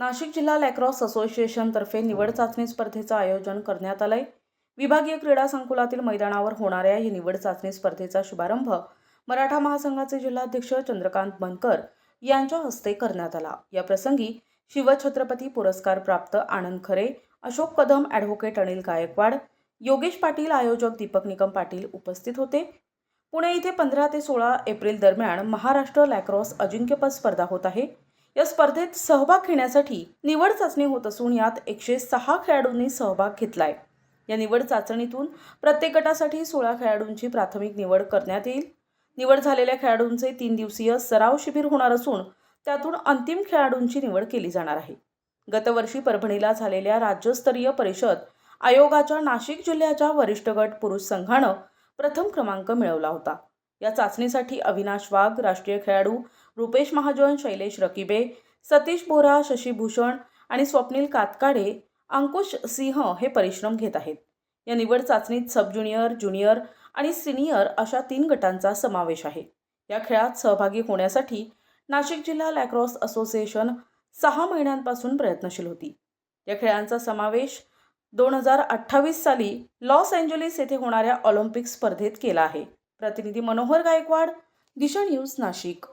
नाशिक जिल्हा लॅक्रॉस असोसिएशनतर्फे निवड चाचणी स्पर्धेचं आयोजन करण्यात आलंय. विभागीय क्रीडा संकुलातील मैदानावर होणाऱ्या या निवड चाचणी स्पर्धेचा शुभारंभ मराठा महासंघाचे जिल्हाध्यक्ष चंद्रकांत बनकर यांच्या हस्ते करण्यात आला. या प्रसंगी शिवछत्रपती पुरस्कार प्राप्त आनंद खरे अशोक कदम ॲडव्होकेट अनिल गायकवाड योगेश पाटील आयोजक दीपक निकम पाटील उपस्थित होते. पुणे इथे पंधरा ते सोळा एप्रिल दरम्यान महाराष्ट्र लॅक्रॉस अजिंक्यपद स्पर्धा होत आहे. या स्पर्धेत सहभाग घेण्यासाठी निवड चाचणी होत असून यात एकशे सहा खेळाडूंनी सहभाग घेतलाय. या निवड चाचणीतून प्रत्येक गटासाठी सोळा खेळाडूंची प्राथमिक निवड करण्यात येईल. निवड झालेल्या खेळाडूंचे तीन दिवसीय सराव शिबिर होणार असून त्यातून अंतिम खेळाडूंची निवड केली जाणार आहे. गतवर्षी परभणीला झालेल्या राज्यस्तरीय परिषद आयोगाच्या नाशिक जिल्ह्याच्या वरिष्ठ गट पुरुष संघानं प्रथम क्रमांक मिळवला होता. या चाचणीसाठी अविनाश वाघ राष्ट्रीय खेळाडू रुपेश महाजन शैलेश रकिबे सतीश बोरा शशीभूषण आणि स्वप्नील कातकाडे अंकुश सिंह हे परिश्रम घेत आहेत. या निवड चाचणीत सब ज्युनियर ज्युनियर आणि सिनियर अशा तीन गटांचा समावेश आहे. या खेळात सहभागी होण्यासाठी नाशिक जिल्हा लॅक्रॉस असोसिएशन सहा महिन्यांपासून प्रयत्नशील होती. या खेळांचा समावेश दोन हजार अठ्ठावीस साली लॉस एंजलिस येथे होणाऱ्या ऑलिम्पिक स्पर्धेत केला आहे. प्रतिनिधी मनोहर गायकवाड दिशा न्यूज नाशिक.